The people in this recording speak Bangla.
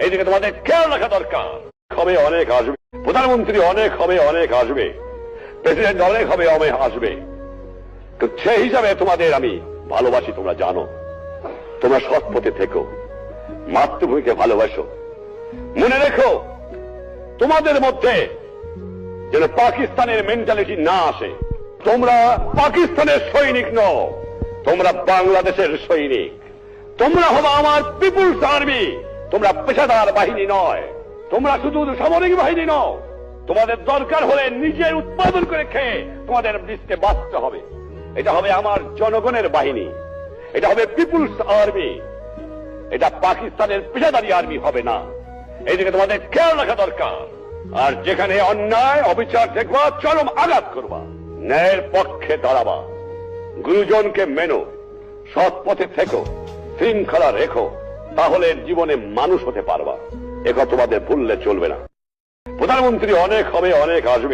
এইদিকে তোমাদের খেয়াল রাখা দরকার। হবে অনেক আসবে। প্রধানমন্ত্রী অনেক হবে, অনেক আসবে। প্রেসিডেন্ট অনেক হবে, অনেক আসবে। তো সেই হিসাবে তোমাদের আমি ভালোবাসি, তোমরা জানো। তোমরা সৎ পথে থেকো। মাতৃভূমিকে ভালোবাসো। মনে রেখো, তোমাদের মধ্যে যেন পাকিস্তানের মেন্টালিটি না আসে। তোমরা পাকিস্তানের সৈনিক নও, তোমরা বাংলাদেশের সৈনিক। তোমরা হলো আমার পিপুলস আর্মি তোমরা পেশাদার বাহিনী নয়। তোমরা শুধু সামরিক বাহিনী নও। তোমাদের দরকার হলে নিজের উৎপাদন করে খেয়ে তোমাদের দেশকে বাঁচতে হবে। এটা হবে আমার জনগণের বাহিনী। এটা হবে পিপুলস আর্মি। এটা পাকিস্তানের পেশাদারি আর্মি হবে না। এইদিকে তোমাদের খেয়াল রাখা দরকার। আর যেখানে অন্যায়, অবিচার দেখবা চরম আঘাত করবা, ন্যায়ের পক্ষে দাঁড়াবা। গুরুজনকে মেনো, সৎ পথে থেকো, শৃঙ্খলা রেখো। তাহলে জীবনে মানুষ হতে পারবা। একথা তোমাদের ভুললে চলবে না। প্রধানমন্ত্রী অনেক হবে, অনেক আসবে।